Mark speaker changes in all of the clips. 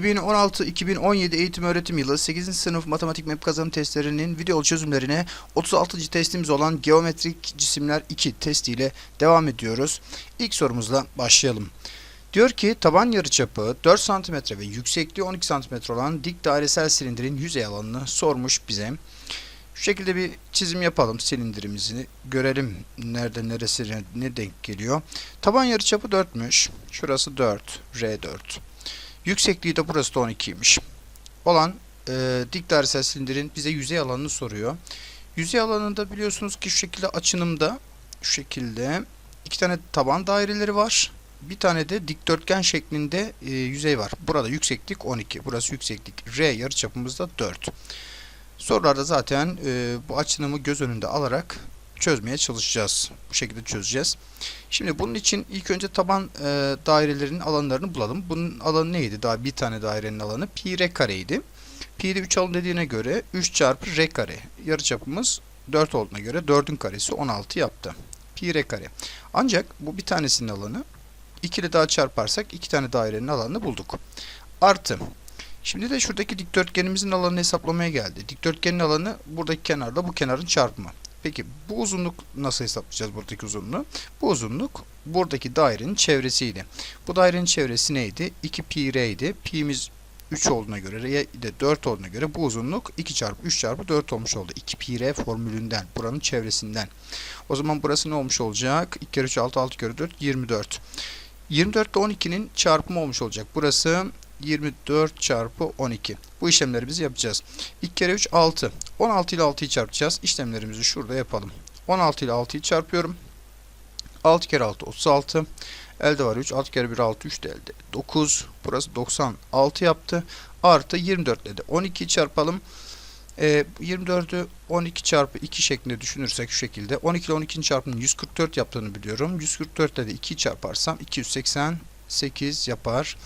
Speaker 1: 2016-2017 eğitim öğretim yılı 8. sınıf matematik MEP kazanım testlerinin video çözümlerine 36. testimiz olan Geometrik Cisimler 2 testiyle devam ediyoruz. İlk sorumuzla başlayalım. Diyor ki taban yarıçapı 4 cm ve yüksekliği 12 cm olan dik dairesel silindirin yüzey alanını sormuş bize. Şu şekilde bir çizim yapalım silindirimizi görelim nerede neresine ne denk geliyor. Taban yarıçapı 4'müş. Şurası 4, R4. Yüksekliği de burası da 12'ymiş. Olan e, dik dairesel silindirin bize yüzey alanını soruyor. Yüzey alanında biliyorsunuz ki şu şekilde açınımda şu şekilde iki tane taban daireleri var. Bir tane de dikdörtgen şeklinde e, yüzey var. Burada yükseklik 12. Burası yükseklik. R yarıçapımız da 4. Sorularda zaten e, bu açınımı göz önünde alarak çözmeye çalışacağız. Bu şekilde çözeceğiz. Şimdi bunun için ilk önce taban e, dairelerinin alanlarını bulalım. Bunun alanı neydi? Daha bir tane dairenin alanı pi r kareydi. Pi'de 3 alın dediğine göre 3 çarpı r kare. Yarıçapımız 4 olduğuna göre 4'ün karesi 16 yaptı. Pi r kare. Ancak bu bir tanesinin alanı. 2 ile daha çarparsak 2 tane dairenin alanını bulduk. Artı Şimdi de şuradaki dikdörtgenimizin alanını hesaplamaya geldi. Dikdörtgenin alanı buradaki kenarla bu kenarın çarpımı. Peki bu uzunluk nasıl hesaplayacağız buradaki uzunluğu? Bu uzunluk buradaki dairenin çevresiydi. Bu dairenin çevresi neydi? 2 pi r idi. Pi'miz 3 olduğuna göre r de 4 olduğuna göre bu uzunluk 2 çarpı 3 çarpı 4 olmuş oldu. 2 pi r formülünden, buranın çevresinden. O zaman burası ne olmuş olacak? 2 kere 3 6 6 kere 4 24. 24 ile 12'nin çarpımı olmuş olacak. Burası 24 çarpı 12. Bu biz yapacağız. 2 kere 3 6. 16 ile 6'yı çarpacağız. İşlemlerimizi şurada yapalım. 16 ile 6'yı çarpıyorum. 6 kere 6 36. Elde var 3. 6 kere 1 6 3 de elde 9. Burası 96 yaptı. Artı 24 ile de 12'yi çarpalım. E, 24'ü 12 çarpı 2 şeklinde düşünürsek şu şekilde 12 ile 12'nin çarpımının 144 yaptığını biliyorum. 144 ile de 2 çarparsam 288 yapar.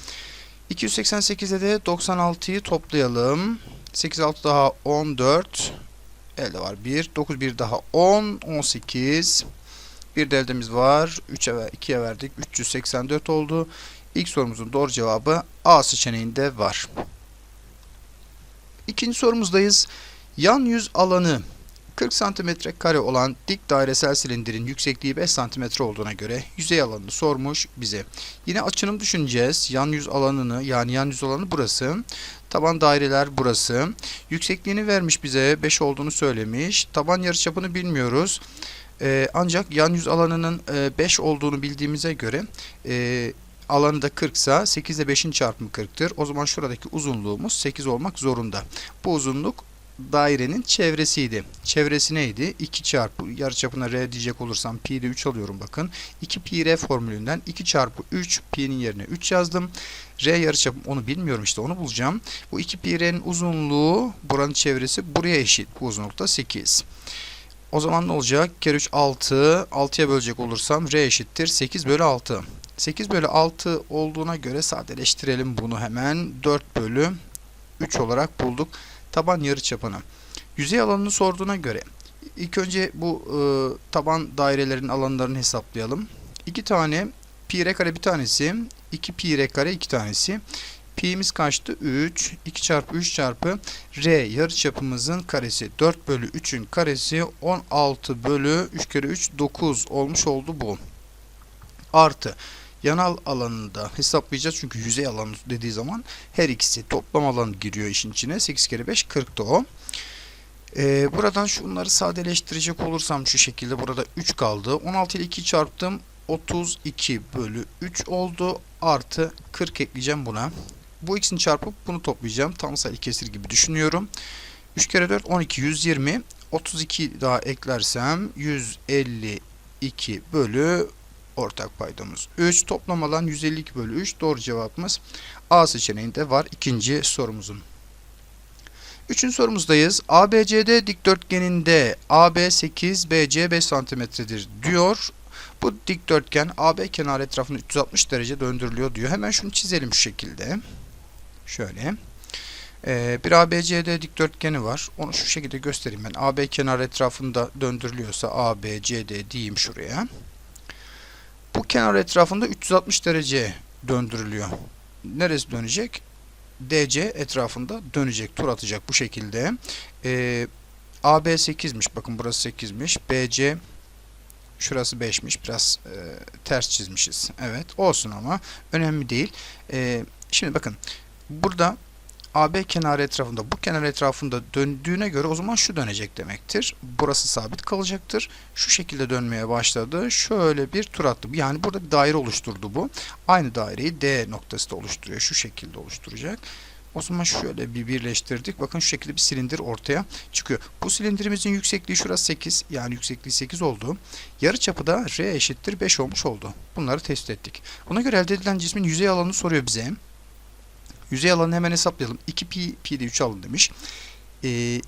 Speaker 1: 288'de de 96'yı toplayalım. 8 6 daha 14. Elde var 1. 9 1 daha 10. 18. Bir deldemiz var. 3'e ve 2'ye verdik. 384 oldu. İlk sorumuzun doğru cevabı A seçeneğinde var. İkinci sorumuzdayız. Yan yüz alanı 40 cm kare olan dik dairesel silindirin yüksekliği 5 cm olduğuna göre yüzey alanını sormuş bize. Yine açınım düşüneceğiz. Yan yüz alanını yani yan yüz alanı burası. Taban daireler burası. Yüksekliğini vermiş bize 5 olduğunu söylemiş. Taban yarıçapını bilmiyoruz. Ee, ancak yan yüz alanının 5 e, olduğunu bildiğimize göre e, alanı da 40 ise 8 ile 5'in çarpımı 40'tır. O zaman şuradaki uzunluğumuz 8 olmak zorunda. Bu uzunluk dairenin çevresiydi. Çevresi neydi? 2 çarpı yarıçapına r diyecek olursam pi de 3 alıyorum bakın. 2 pi r formülünden 2 çarpı 3 pi'nin yerine 3 yazdım. R yarıçapım onu bilmiyorum işte onu bulacağım. Bu 2 pi r'nin uzunluğu buranın çevresi buraya eşit. Bu uzunlukta 8. O zaman ne olacak? Kere 3 6. 6'ya bölecek olursam r eşittir 8 bölü 6. 8 bölü 6 olduğuna göre sadeleştirelim bunu hemen. 4 bölü 3 olarak bulduk taban yarıçapını. Yüzey alanını sorduğuna göre ilk önce bu e, taban dairelerin alanlarını hesaplayalım. 2 tane pi r kare bir tanesi, 2 pi r kare iki tanesi. Pi'miz kaçtı? 3. 2 çarpı 3 çarpı r yarıçapımızın karesi. 4 bölü 3'ün karesi 16 bölü 3 kere 3 9 olmuş oldu bu. Artı Yanal alanında hesaplayacağız. Çünkü yüzey alanı dediği zaman her ikisi toplam alan giriyor işin içine. 8 kere 5 40 da o. Ee, buradan şunları sadeleştirecek olursam şu şekilde burada 3 kaldı. 16 ile 2 çarptım. 32 bölü 3 oldu. Artı 40 ekleyeceğim buna. Bu ikisini çarpıp bunu toplayacağım. Tam sayılı kesir gibi düşünüyorum. 3 kere 4 12 120. 32 daha eklersem 152 bölü ortak paydamız 3. Toplam alan 152 bölü 3. Doğru cevabımız A seçeneğinde var ikinci sorumuzun. Üçüncü sorumuzdayız. ABCD dikdörtgeninde AB 8, BC 5 santimetredir diyor. Bu dikdörtgen AB kenarı etrafında 360 derece döndürülüyor diyor. Hemen şunu çizelim şu şekilde. Şöyle. Ee, bir ABCD dikdörtgeni var. Onu şu şekilde göstereyim ben. AB kenarı etrafında döndürülüyorsa ABCD diyeyim şuraya. Bu kenar etrafında 360 derece döndürülüyor. Neresi dönecek? DC etrafında dönecek, tur atacak bu şekilde. Ee, AB 8'miş. Bakın burası 8'miş. BC şurası 5'miş. Biraz e, ters çizmişiz. Evet olsun ama önemli değil. E, şimdi bakın burada AB kenarı etrafında bu kenar etrafında döndüğüne göre o zaman şu dönecek demektir. Burası sabit kalacaktır. Şu şekilde dönmeye başladı. Şöyle bir tur attı. Yani burada bir daire oluşturdu bu. Aynı daireyi D noktası da oluşturuyor. Şu şekilde oluşturacak. O zaman şöyle bir birleştirdik. Bakın şu şekilde bir silindir ortaya çıkıyor. Bu silindirimizin yüksekliği şurası 8. Yani yüksekliği 8 oldu. Yarı çapı da R eşittir 5 olmuş oldu. Bunları test ettik. Buna göre elde edilen cismin yüzey alanını soruyor bize. Yüzey alanı hemen hesaplayalım. 2 pi, pi de 3 alın demiş. E,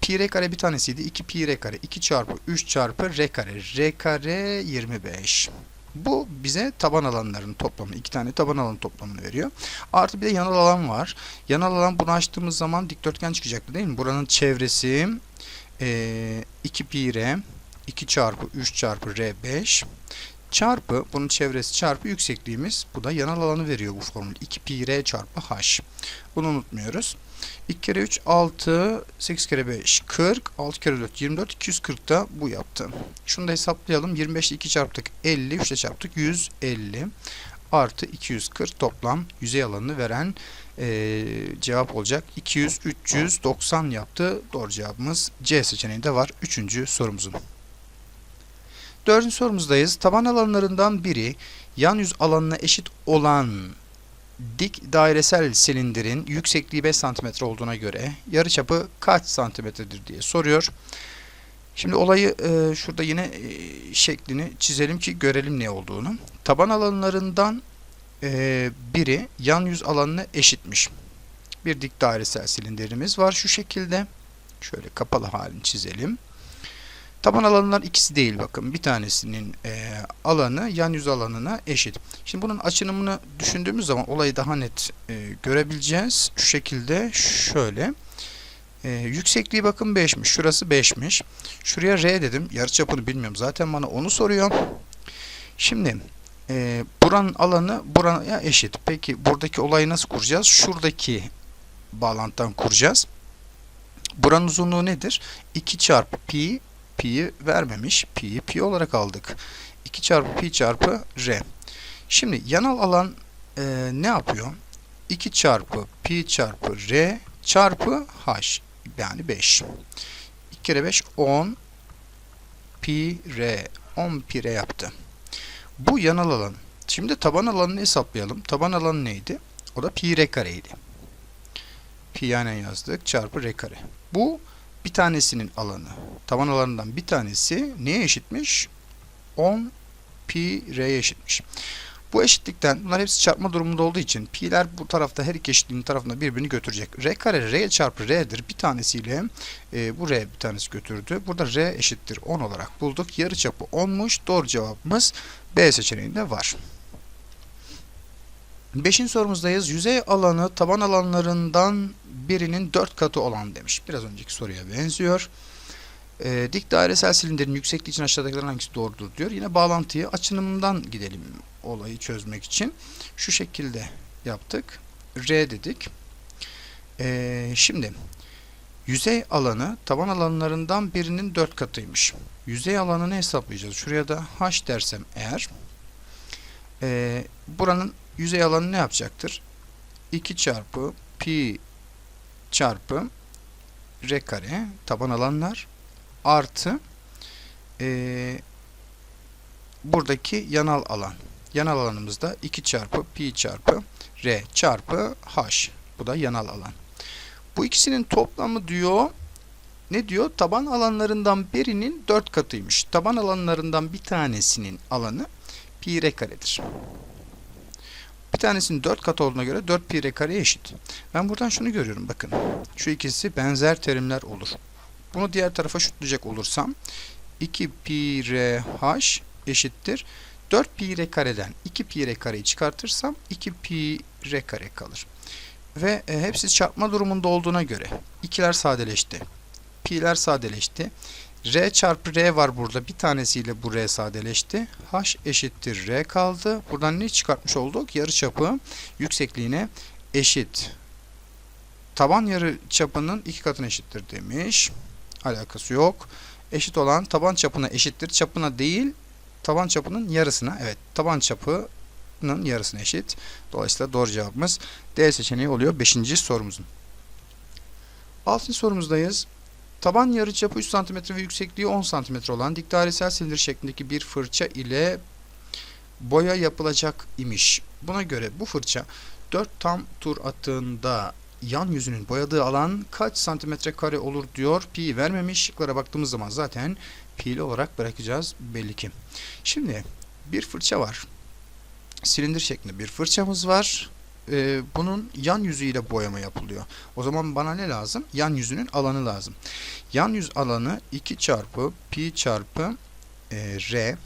Speaker 1: pi r kare bir tanesiydi. 2 pi r kare 2 çarpı 3 çarpı r kare. r kare 25. Bu bize taban alanların toplamı, iki tane taban alan toplamını veriyor. Artı bir de yanal alan var. Yanal alan bunu açtığımız zaman dikdörtgen çıkacaktı değil mi? Buranın çevresi e, ee, 2 pi r 2 çarpı 3 çarpı r 5 Çarpı, bunun çevresi çarpı yüksekliğimiz. Bu da yanal alanı veriyor bu formül. 2 pi r çarpı h. Bunu unutmuyoruz. 2 kere 3 6, 8 kere 5 40, 6 kere 4 24, 240 da bu yaptı. Şunu da hesaplayalım. 25 ile 2 çarptık 50, 3 ile çarptık 150 artı 240 toplam yüzey alanını veren e, cevap olacak. 200, 390 yaptı. Doğru cevabımız C seçeneğinde var. Üçüncü sorumuzun. Dördüncü sorumuzdayız. Taban alanlarından biri yan yüz alanına eşit olan dik dairesel silindirin yüksekliği 5 cm olduğuna göre yarıçapı kaç santimetredir diye soruyor. Şimdi olayı e, şurada yine e, şeklini çizelim ki görelim ne olduğunu. Taban alanlarından e, biri yan yüz alanına eşitmiş. Bir dik dairesel silindirimiz var şu şekilde. Şöyle kapalı halini çizelim. Taban alanlar ikisi değil bakın. Bir tanesinin e, alanı yan yüz alanına eşit. Şimdi bunun açınımını düşündüğümüz zaman olayı daha net e, görebileceğiz. Şu şekilde şöyle. E, yüksekliği bakın 5'miş. Şurası 5'miş. Şuraya R dedim. Yarıçapını bilmiyorum. Zaten bana onu soruyor. Şimdi e, buranın alanı buraya eşit. Peki buradaki olayı nasıl kuracağız? Şuradaki bağlantıdan kuracağız. Buranın uzunluğu nedir? 2 çarpı pi pi'yi vermemiş. Pi'yi pi olarak aldık. 2 çarpı pi çarpı r. Şimdi yanal alan e, ne yapıyor? 2 çarpı pi çarpı r çarpı h yani 5. 2 kere 5 10 pi r 10 pi r yaptı. Bu yanal alan. Şimdi taban alanını hesaplayalım. Taban alanı neydi? O da pi r kareydi. Pi yani yazdık çarpı r kare. Bu bir tanesinin alanı, taban alanından bir tanesi neye eşitmiş? 10 pi r'ye eşitmiş. Bu eşitlikten bunlar hepsi çarpma durumunda olduğu için pi'ler bu tarafta her iki eşitliğin tarafında birbirini götürecek. R kare R çarpı R'dir. Bir tanesiyle e, bu R bir tanesi götürdü. Burada R eşittir 10 olarak bulduk. Yarı Yarıçapı 10'muş. Doğru cevabımız B seçeneğinde var. Beşinci sorumuzdayız. Yüzey alanı taban alanlarından birinin dört katı olan demiş. Biraz önceki soruya benziyor. E, dik dairesel silindirin yüksekliği için aşağıdakilerden hangisi doğrudur diyor. Yine bağlantıyı açınımdan gidelim olayı çözmek için. Şu şekilde yaptık. R dedik. E, şimdi yüzey alanı taban alanlarından birinin dört katıymış. Yüzey alanını hesaplayacağız. Şuraya da H dersem eğer e, buranın yüzey alanı ne yapacaktır? 2 çarpı pi çarpı r kare taban alanlar artı e, buradaki yanal alan. Yanal alanımız da 2 çarpı pi çarpı r çarpı h. Bu da yanal alan. Bu ikisinin toplamı diyor ne diyor? Taban alanlarından birinin 4 katıymış. Taban alanlarından bir tanesinin alanı pi r karedir tanesinin 4 kat olduğuna göre 4 pi r kare eşit. Ben buradan şunu görüyorum bakın. Şu ikisi benzer terimler olur. Bunu diğer tarafa şutlayacak olursam 2 pi r h eşittir. 4 pi r kareden 2 pi r kareyi çıkartırsam 2 pi r kare kalır. Ve e, hepsi çarpma durumunda olduğuna göre ikiler sadeleşti. Pi'ler sadeleşti. R çarpı R var burada. Bir tanesiyle bu R sadeleşti. H eşittir R kaldı. Buradan ne çıkartmış olduk? Yarı çapı yüksekliğine eşit. Taban yarı çapının iki katına eşittir demiş. Alakası yok. Eşit olan taban çapına eşittir. Çapına değil taban çapının yarısına. Evet taban çapının yarısına eşit. Dolayısıyla doğru cevabımız D seçeneği oluyor beşinci sorumuzun. 6. sorumuzdayız. Taban yarıçapı 3 cm ve yüksekliği 10 cm olan dikdairesel silindir şeklindeki bir fırça ile boya yapılacak imiş. Buna göre bu fırça 4 tam tur attığında yan yüzünün boyadığı alan kaç santimetre kare olur diyor. Pi vermemiş. Şıklara baktığımız zaman zaten pi'li olarak bırakacağız belli ki. Şimdi bir fırça var. Silindir şeklinde bir fırçamız var e, bunun yan yüzüyle boyama yapılıyor. O zaman bana ne lazım? Yan yüzünün alanı lazım. Yan yüz alanı 2 çarpı pi çarpı e, r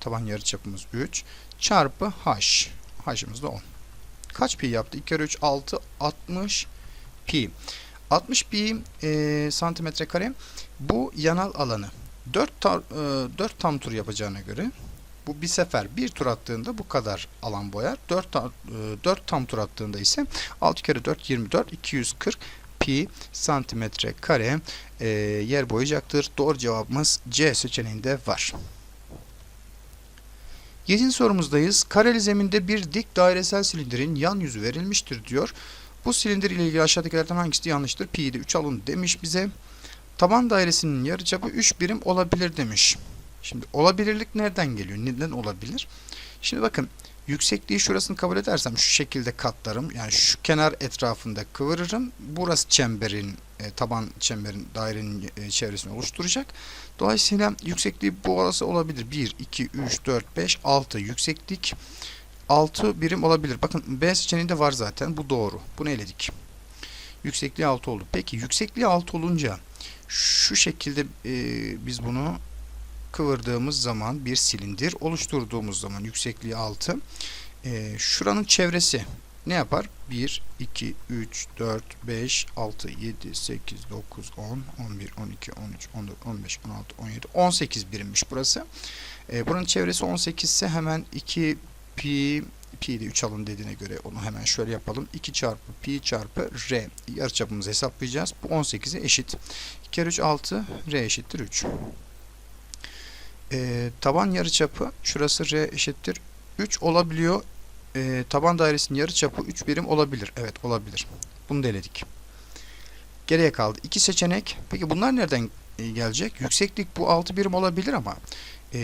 Speaker 1: taban yarıçapımız 3 çarpı h. H'ımız da 10. Kaç pi yaptı? 2 kere 3 6 60 pi. 60 pi e, santimetre kare bu yanal alanı. 4, ta, e, 4 tam tur yapacağına göre bu bir sefer bir tur attığında bu kadar alan boyar. 4, 4 e, tam tur attığında ise 6 kere 4 24 240 pi santimetre kare e, yer boyayacaktır. Doğru cevabımız C seçeneğinde var. 7. sorumuzdayız. Kareli zeminde bir dik dairesel silindirin yan yüzü verilmiştir diyor. Bu silindir ile ilgili aşağıdakilerden hangisi yanlıştır? Pi'yi de 3 alın demiş bize. Taban dairesinin yarıçapı 3 birim olabilir demiş. Şimdi olabilirlik nereden geliyor? Neden olabilir? Şimdi bakın yüksekliği şurasını kabul edersem şu şekilde katlarım. Yani şu kenar etrafında kıvırırım. Burası çemberin e, taban çemberin dairenin e, çevresini oluşturacak. Dolayısıyla yüksekliği bu orası olabilir. 1, 2, 3, 4, 5, 6 yükseklik 6 birim olabilir. Bakın B seçeneğinde var zaten. Bu doğru. Bunu eledik. Yüksekliği 6 oldu. Peki yüksekliği 6 olunca şu şekilde e, biz bunu kıvırdığımız zaman bir silindir oluşturduğumuz zaman yüksekliği 6 e, şuranın çevresi ne yapar? 1, 2, 3, 4, 5, 6, 7, 8, 9, 10, 11, 12, 13, 14, 15, 16, 17, 18 birimmiş burası. E, buranın çevresi 18 ise hemen 2 pi pi de 3 alın dediğine göre onu hemen şöyle yapalım. 2 çarpı pi çarpı r yarıçapımızı hesaplayacağız. Bu 18'e eşit. 2 kere 3 6 r eşittir 3. E, taban yarıçapı şurası R eşittir 3 olabiliyor. E, taban dairesinin yarıçapı 3 birim olabilir. Evet olabilir. Bunu da eledik. Geriye kaldı. iki seçenek. Peki bunlar nereden e, gelecek? Yükseklik bu 6 birim olabilir ama e,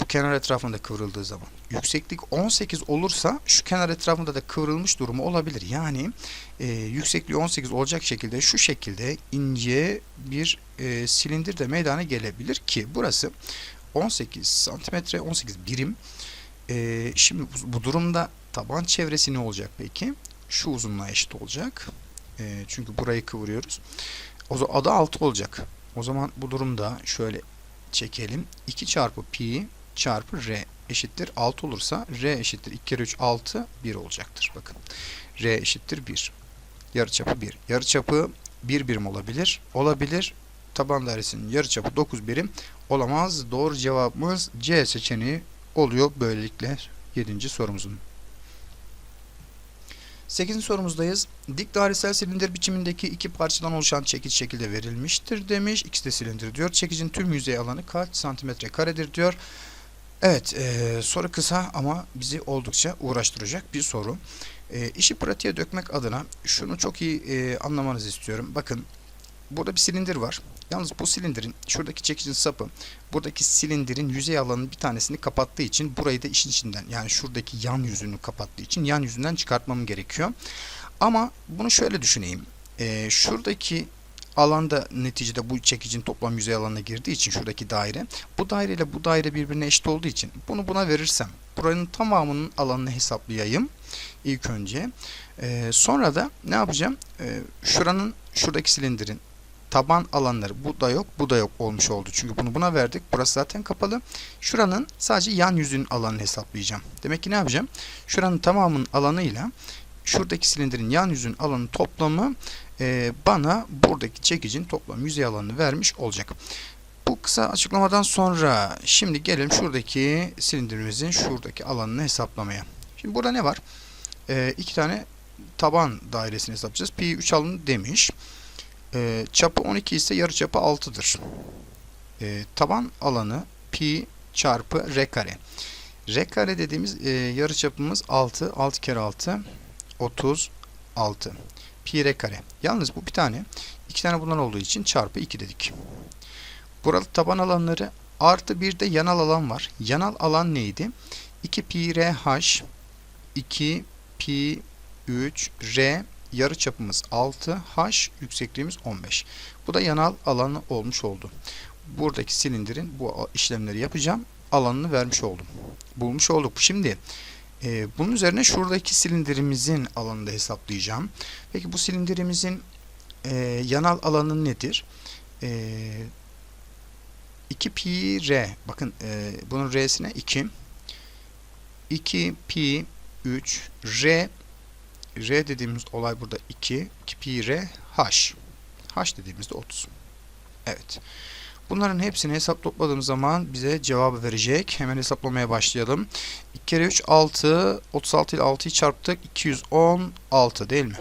Speaker 1: bu kenar etrafında kıvrıldığı zaman. Yükseklik 18 olursa şu kenar etrafında da kıvrılmış durumu olabilir. Yani e, yüksekliği 18 olacak şekilde şu şekilde ince bir e, silindir de meydana gelebilir ki burası 18 santimetre 18 birim. E, şimdi bu, bu durumda taban çevresi ne olacak peki? Şu uzunluğa eşit olacak. E, çünkü burayı kıvırıyoruz. O da adı 6 olacak. O zaman bu durumda şöyle çekelim. 2 çarpı pi çarpı r eşittir 6 olursa r eşittir 2 kere 3 6 1 olacaktır. Bakın r eşittir 1. Yarıçapı 1. Yarıçapı 1 birim olabilir. Olabilir. Taban dairesinin yarıçapı 9 birim olamaz. Doğru cevabımız C seçeneği oluyor böylelikle 7. sorumuzun. 8. sorumuzdayız. Dik dairesel silindir biçimindeki iki parçadan oluşan çekiç şekilde verilmiştir demiş. İkisi de silindir diyor. Çekicin tüm yüzey alanı kaç santimetre karedir diyor. Evet e, soru kısa ama bizi oldukça uğraştıracak bir soru. E, işi pratiğe dökmek adına şunu çok iyi e, anlamanızı istiyorum. Bakın Burada bir silindir var. Yalnız bu silindirin şuradaki çekicin sapı buradaki silindirin yüzey alanının bir tanesini kapattığı için burayı da işin içinden yani şuradaki yan yüzünü kapattığı için yan yüzünden çıkartmam gerekiyor. Ama bunu şöyle düşüneyim. E, şuradaki alanda neticede bu çekicin toplam yüzey alanına girdiği için şuradaki daire bu daire ile bu daire birbirine eşit olduğu için bunu buna verirsem buranın tamamının alanını hesaplayayım ilk önce. E, sonra da ne yapacağım? E, şuranın şuradaki silindirin taban alanları bu da yok bu da yok olmuş oldu. Çünkü bunu buna verdik. Burası zaten kapalı. Şuranın sadece yan yüzünün alanını hesaplayacağım. Demek ki ne yapacağım? Şuranın tamamının alanıyla şuradaki silindirin yan yüzün alanı toplamı e, bana buradaki çekicin toplam yüzey alanını vermiş olacak. Bu kısa açıklamadan sonra şimdi gelelim şuradaki silindirimizin şuradaki alanını hesaplamaya. Şimdi burada ne var? E, iki tane taban dairesini hesaplayacağız. Pi 3 alın demiş. E, çapı 12 ise yarı çapı 6'dır. E, ee, taban alanı pi çarpı r kare. R kare dediğimiz e, yarı çapımız 6. 6 kere 6 36. Pi r kare. Yalnız bu bir tane. iki tane bundan olduğu için çarpı 2 dedik. Buralı taban alanları artı bir de yanal alan var. Yanal alan neydi? 2 pi r h 2 pi 3 r yarı çapımız 6, H yüksekliğimiz 15. Bu da yanal alanı olmuş oldu. Buradaki silindirin bu işlemleri yapacağım. Alanını vermiş oldum. Bulmuş olduk. Şimdi e, bunun üzerine şuradaki silindirimizin alanını da hesaplayacağım. Peki bu silindirimizin e, yanal alanı nedir? E, 2 pi r. Bakın e, bunun r'sine 2. 2 pi 3 r R dediğimiz olay burada 2. 2 pi R H. H dediğimizde 30. Evet. Bunların hepsini hesap topladığım zaman bize cevabı verecek. Hemen hesaplamaya başlayalım. 2 kere 3 6. 36 ile 6'yı çarptık. 216 değil mi?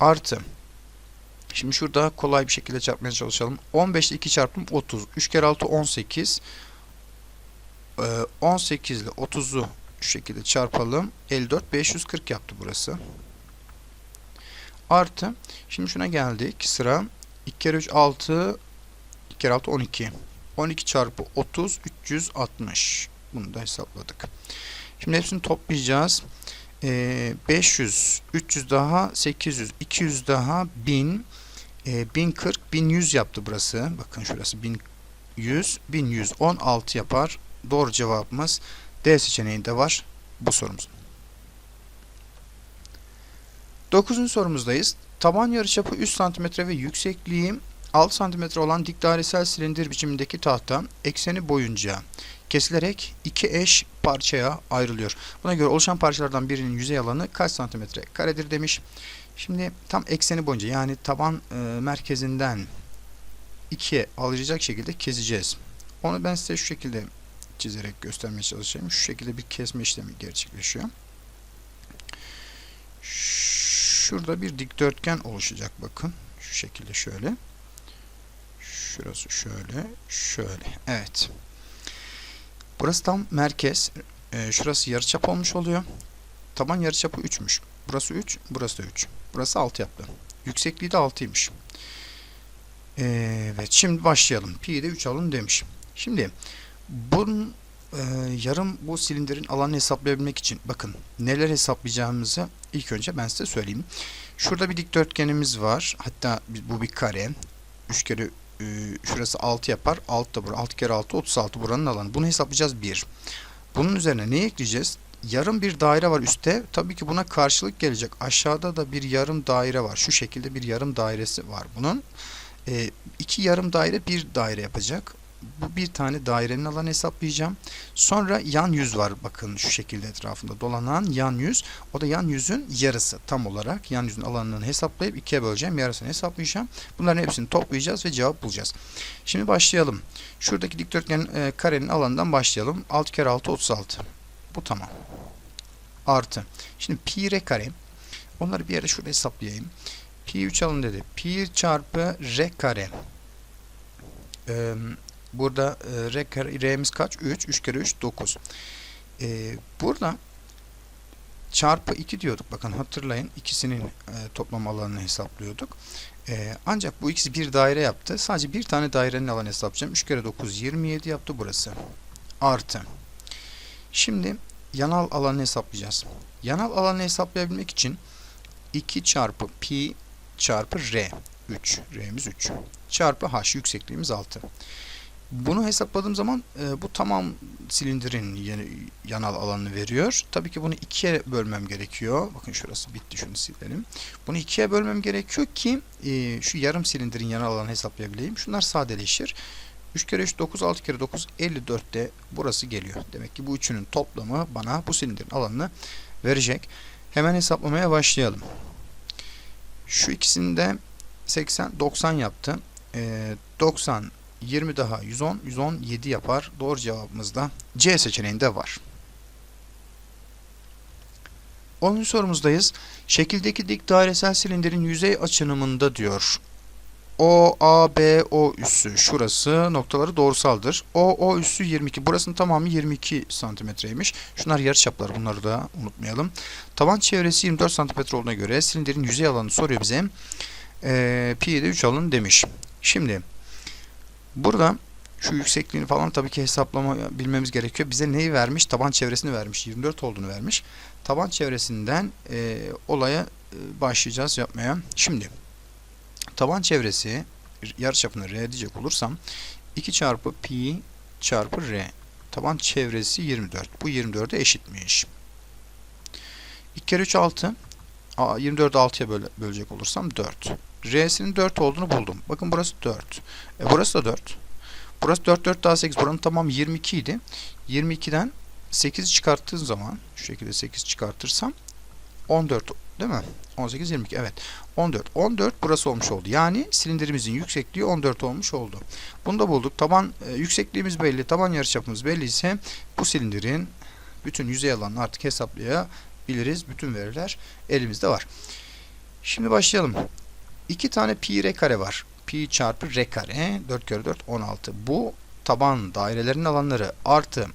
Speaker 1: Artı. Şimdi şurada kolay bir şekilde çarpmaya çalışalım. 15 ile 2 çarptım 30. 3 kere 6 18. 18 ile 30'u şu şekilde çarpalım. 54 540 yaptı burası. Artı şimdi şuna geldik. Sıra 2 kere 3 6 2 kere 6 12. 12 çarpı 30 360. Bunu da hesapladık. Şimdi hepsini toplayacağız. Ee, 500, 300 daha, 800, 200 daha, 1000, e, 1040, 1100 yaptı burası. Bakın şurası 1100, 1116 yapar. Doğru cevabımız D seçeneğinde var bu sorumuz. Dokuzuncu sorumuzdayız. Taban yarıçapı 3 cm ve yüksekliği 6 cm olan dik dairesel silindir biçimindeki tahta ekseni boyunca kesilerek iki eş parçaya ayrılıyor. Buna göre oluşan parçalardan birinin yüzey alanı kaç santimetre karedir demiş. Şimdi tam ekseni boyunca yani taban e, merkezinden ikiye alacak şekilde keseceğiz. Onu ben size şu şekilde çizerek göstermeye çalışacağım. Şu şekilde bir kesme işlemi gerçekleşiyor. Şurada bir dikdörtgen oluşacak bakın. Şu şekilde şöyle. Şurası şöyle, şöyle. Evet. Burası tam merkez. Ee, şurası yarıçap olmuş oluyor. Taban yarıçapı 3'müş. Burası 3, burası da 3. Burası 6 yaptı. Yüksekliği de 6'ymış. Ee, evet, şimdi başlayalım. Pi'yi de 3 alın demiş. Şimdi bunun e, yarım bu silindirin alanı hesaplayabilmek için bakın neler hesaplayacağımızı ilk önce ben size söyleyeyim. Şurada bir dikdörtgenimiz var. Hatta bu bir kare. 3 kere e, şurası 6 yapar. 6 da bura. 6 kere 6 36 buranın alanı. Bunu hesaplayacağız 1. Bunun üzerine ne ekleyeceğiz? yarım bir daire var üstte. Tabii ki buna karşılık gelecek. Aşağıda da bir yarım daire var. Şu şekilde bir yarım dairesi var bunun. E, iki yarım daire bir daire yapacak bu bir tane dairenin alanı hesaplayacağım. Sonra yan yüz var bakın şu şekilde etrafında dolanan yan yüz. O da yan yüzün yarısı tam olarak yan yüzün alanını hesaplayıp ikiye böleceğim. Yarısını hesaplayacağım. Bunların hepsini toplayacağız ve cevap bulacağız. Şimdi başlayalım. Şuradaki dikdörtgen e, karenin alanından başlayalım. 6 kere 6 36. Bu tamam. Artı. Şimdi pi r kare. Onları bir yere şurada hesaplayayım. Pi 3 alın dedi. Pi çarpı r kare. Ee, Burada e, R, R'miz kaç? 3. 3 kere 3 9. E, burada çarpı 2 diyorduk. Bakın hatırlayın ikisinin e, toplam alanını hesaplıyorduk. E, ancak bu ikisi bir daire yaptı. Sadece bir tane dairenin alanı hesaplayacağım. 3 kere 9 27 yaptı burası. Artı. Şimdi yanal alanı hesaplayacağız. Yanal alanı hesaplayabilmek için 2 çarpı pi çarpı r 3. R'miz 3. Çarpı h yüksekliğimiz 6. Bunu hesapladığım zaman e, bu tamam silindirin yani yanal alanını veriyor. Tabii ki bunu ikiye bölmem gerekiyor. Bakın şurası bitti şunu silelim. Bunu ikiye bölmem gerekiyor ki e, şu yarım silindirin yanal alanı hesaplayabileyim. Şunlar sadeleşir. 3 kere 3 9 6 kere 9 54'te burası geliyor. Demek ki bu üçünün toplamı bana bu silindirin alanını verecek. Hemen hesaplamaya başlayalım. Şu ikisinde 80 90 yaptı. E, 90 20 daha 110, 117 yapar. Doğru cevabımız da C seçeneğinde var. 10. sorumuzdayız. Şekildeki dik dairesel silindirin yüzey açınımında diyor. O, A, B, O üssü şurası noktaları doğrusaldır. O, O üssü 22. Burasının tamamı 22 santimetreymiş. Şunlar yarıçaplar. Bunları da unutmayalım. Tavan çevresi 24 santimetre olduğuna göre silindirin yüzey alanı soruyor bize. Ee, pi'yi de 3 alın demiş. Şimdi Burada şu yüksekliğini falan tabii ki hesaplama bilmemiz gerekiyor. Bize neyi vermiş? Taban çevresini vermiş. 24 olduğunu vermiş. Taban çevresinden e, olaya e, başlayacağız yapmaya. Şimdi taban çevresi yarıçapını R diyecek olursam 2 çarpı pi çarpı R. Taban çevresi 24. Bu 24'e eşitmiş. 2 kere 3 6. 24'ü 6'ya böle, bölecek olursam 4. R'sinin 4 olduğunu buldum. Bakın burası 4. E, burası da 4. Burası 4, 4 daha 8. Buranın tamam 22 idi. 22'den 8 çıkarttığın zaman şu şekilde 8 çıkartırsam 14 değil mi? 18, 22 evet. 14. 14 burası olmuş oldu. Yani silindirimizin yüksekliği 14 olmuş oldu. Bunu da bulduk. Taban e, yüksekliğimiz belli. Taban yarıçapımız belli ise bu silindirin bütün yüzey alanını artık hesaplayabiliriz. Bütün veriler elimizde var. Şimdi başlayalım. 2 tane pi r kare var. Pi çarpı r kare 4 kere 4 16. Bu taban dairelerin alanları artı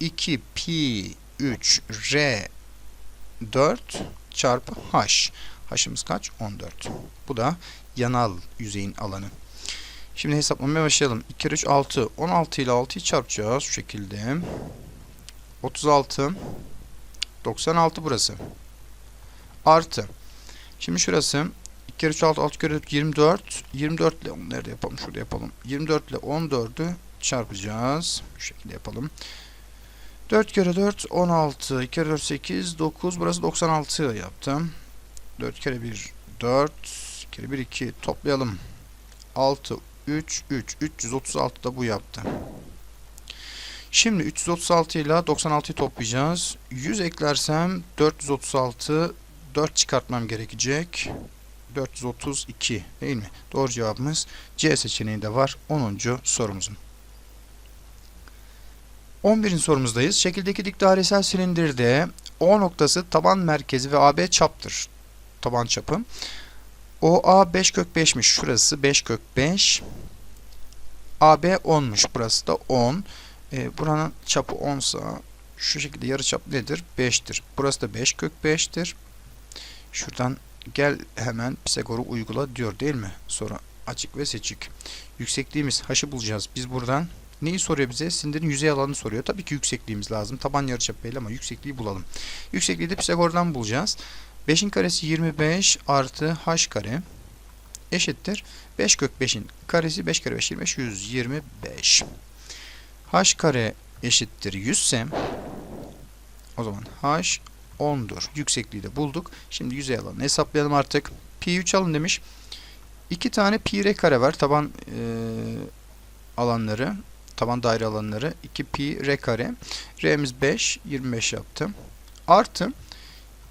Speaker 1: 2 pi 3 r 4 çarpı h. H'ımız kaç? 14. Bu da yanal yüzeyin alanı. Şimdi hesaplamaya başlayalım. 2 kere 3 6. 16 ile 6'yı çarpacağız şu şekilde. 36 96 burası. Artı. Şimdi şurası 2 kere 3 6 6 kere 4 24. 24 ile 10 nerede yapalım? Şurada yapalım. 24 ile 14'ü çarpacağız. Şu şekilde yapalım. 4 kere 4 16. 2 kere 4 8 9. Burası 96 yaptım. 4 kere 1 4. 2 kere 1 2. Toplayalım. 6 3 3. 336 da bu yaptı. Şimdi 336 ile 96'yı toplayacağız. 100 eklersem 436 4 çıkartmam gerekecek. 432 değil mi? Doğru cevabımız C seçeneği de var 10. sorumuzun. 11. sorumuzdayız. Şekildeki dik dairesel silindirde O noktası taban merkezi ve AB çaptır. Taban çapı. OA 5 kök 5'miş. Şurası 5 kök 5. AB 10'muş. Burası da 10. E, buranın çapı 10 sa şu şekilde yarı çap nedir? 5'tir. Burası da 5 kök 5'tir. Şuradan gel hemen Pisagor'u uygula diyor değil mi? Sonra açık ve seçik. Yüksekliğimiz haşı bulacağız. Biz buradan neyi soruyor bize? Sindirin yüzey alanını soruyor. Tabii ki yüksekliğimiz lazım. Taban yarıçap yarıçapıyla ama yüksekliği bulalım. Yüksekliği de Pisagor'dan bulacağız. 5'in karesi 25 artı h kare eşittir. 5 kök 5'in karesi 5 kere 5 25 125. h kare eşittir 100 ise o zaman h 10'dur. Yüksekliği de bulduk. Şimdi yüzey alanını hesaplayalım artık. Pi3 alın demiş. 2 tane pi r kare var. Taban e, alanları, taban daire alanları 2 pi r kare. R'miz 5, 25 yaptım. Artı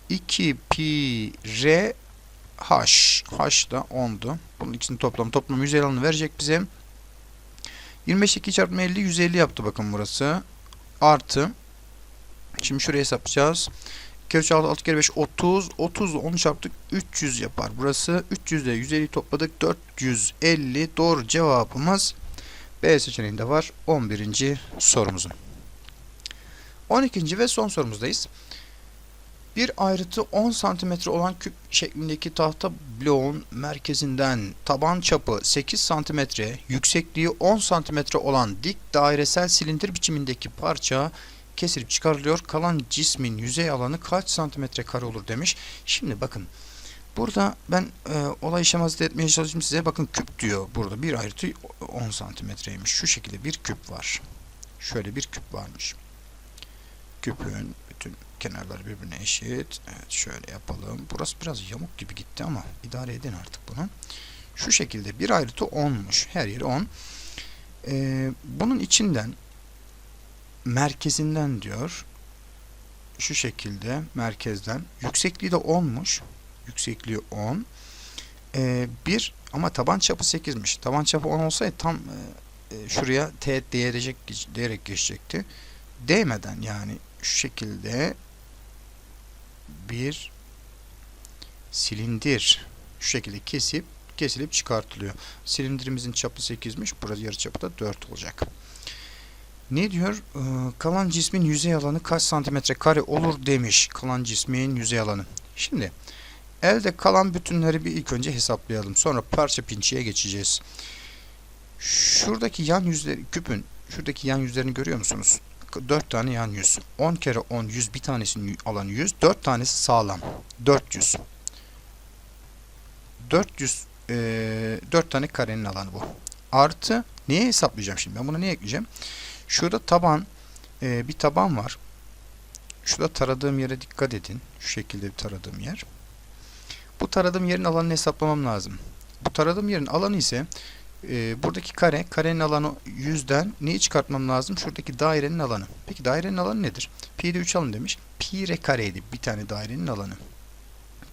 Speaker 1: 2 pi r h. H da 10'du. Bunun için toplam. Toplam yüzey alanı verecek bize. 25 2 çarpma 50 150 yaptı bakın burası. Artı Şimdi şuraya hesaplayacağız kere 3 6, 6 kere 5 30. 30 ile 10'u çarptık 300 yapar. Burası 300 ile 150 topladık 450. Doğru cevabımız B seçeneğinde var 11. sorumuzun. 12. ve son sorumuzdayız. Bir ayrıtı 10 cm olan küp şeklindeki tahta bloğun merkezinden taban çapı 8 cm, yüksekliği 10 cm olan dik dairesel silindir biçimindeki parça kesilip çıkarılıyor. Kalan cismin yüzey alanı kaç santimetre kare olur demiş. Şimdi bakın. Burada ben e, olayı şematize etmeye çalışayım size. Bakın küp diyor burada. Bir ayrıtı 10 santimetreymiş. Şu şekilde bir küp var. Şöyle bir küp varmış. Küpün bütün kenarları birbirine eşit. Evet şöyle yapalım. Burası biraz yamuk gibi gitti ama idare edin artık bunu. Şu şekilde bir ayrıtı 10'muş. Her yeri 10. E, bunun içinden merkezinden diyor. Şu şekilde merkezden. Yüksekliği de 10'muş. Yüksekliği 10. Ee, bir ama taban çapı 8'miş. Taban çapı 10 olsaydı e, tam e, e, şuraya teğet değerecek, diyerek geçecekti. Değmeden yani şu şekilde bir silindir şu şekilde kesip kesilip çıkartılıyor. Silindirimizin çapı 8'miş. Burası yarı çapı da 4 olacak. Ne diyor? Ee, kalan cismin yüzey alanı kaç santimetre kare olur demiş. Kalan cismin yüzey alanı. Şimdi elde kalan bütünleri bir ilk önce hesaplayalım. Sonra parça pinçiye geçeceğiz. Şuradaki yan yüzleri küpün şuradaki yan yüzlerini görüyor musunuz? 4 tane yan yüz. 10 kere 10 yüz bir tanesinin alanı 100. 4 tanesi sağlam. 400. 400 e, 4 tane karenin alanı bu. Artı neye hesaplayacağım şimdi? Ben bunu ne ekleyeceğim? Şurada taban e, bir taban var. Şurada taradığım yere dikkat edin. Şu şekilde bir taradığım yer. Bu taradığım yerin alanını hesaplamam lazım. Bu taradığım yerin alanı ise e, buradaki kare, karenin alanı 100'den neyi çıkartmam lazım? Şuradaki dairenin alanı. Peki dairenin alanı nedir? Pi'de 3 alın demiş. Pi r kareydi bir tane dairenin alanı.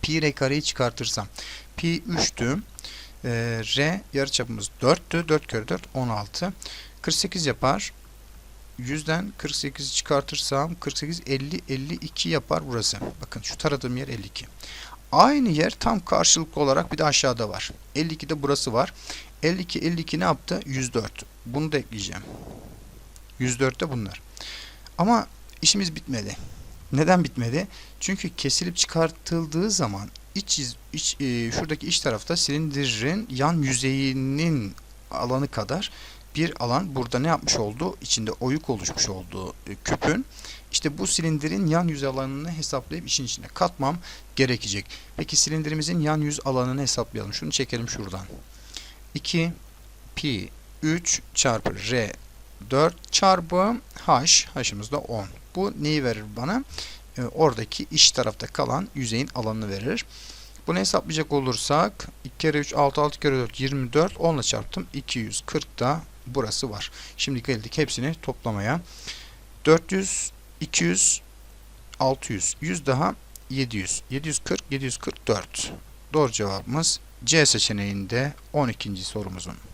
Speaker 1: Pi r kareyi çıkartırsam. Pi 3'tü. E, r yarıçapımız 4'tü. 4 kere 4 16. 48 yapar. 100'den 48'i çıkartırsam 48 50 52 yapar burası. Bakın şu taradığım yer 52. Aynı yer tam karşılıklı olarak bir de aşağıda var. 52'de burası var. 52 52 ne yaptı? 104. Bunu da ekleyeceğim. 104'te bunlar. Ama işimiz bitmedi. Neden bitmedi? Çünkü kesilip çıkartıldığı zaman iç, iç e, şuradaki iç tarafta silindirin yan yüzeyinin alanı kadar bir alan burada ne yapmış oldu? İçinde oyuk oluşmuş olduğu e, küpün işte bu silindirin yan yüz alanını hesaplayıp işin içine katmam gerekecek. Peki silindirimizin yan yüz alanını hesaplayalım. Şunu çekelim şuradan. 2 pi 3 çarpı r 4 çarpı h h'ımız da 10. Bu neyi verir bana? E, oradaki iç tarafta kalan yüzeyin alanını verir. Bunu hesaplayacak olursak 2 kere 3 6 6 kere 4 24 10 ile çarptım 240 da burası var. Şimdi geldik hepsini toplamaya. 400, 200, 600, 100 daha 700. 740, 744. Doğru cevabımız C seçeneğinde 12. sorumuzun.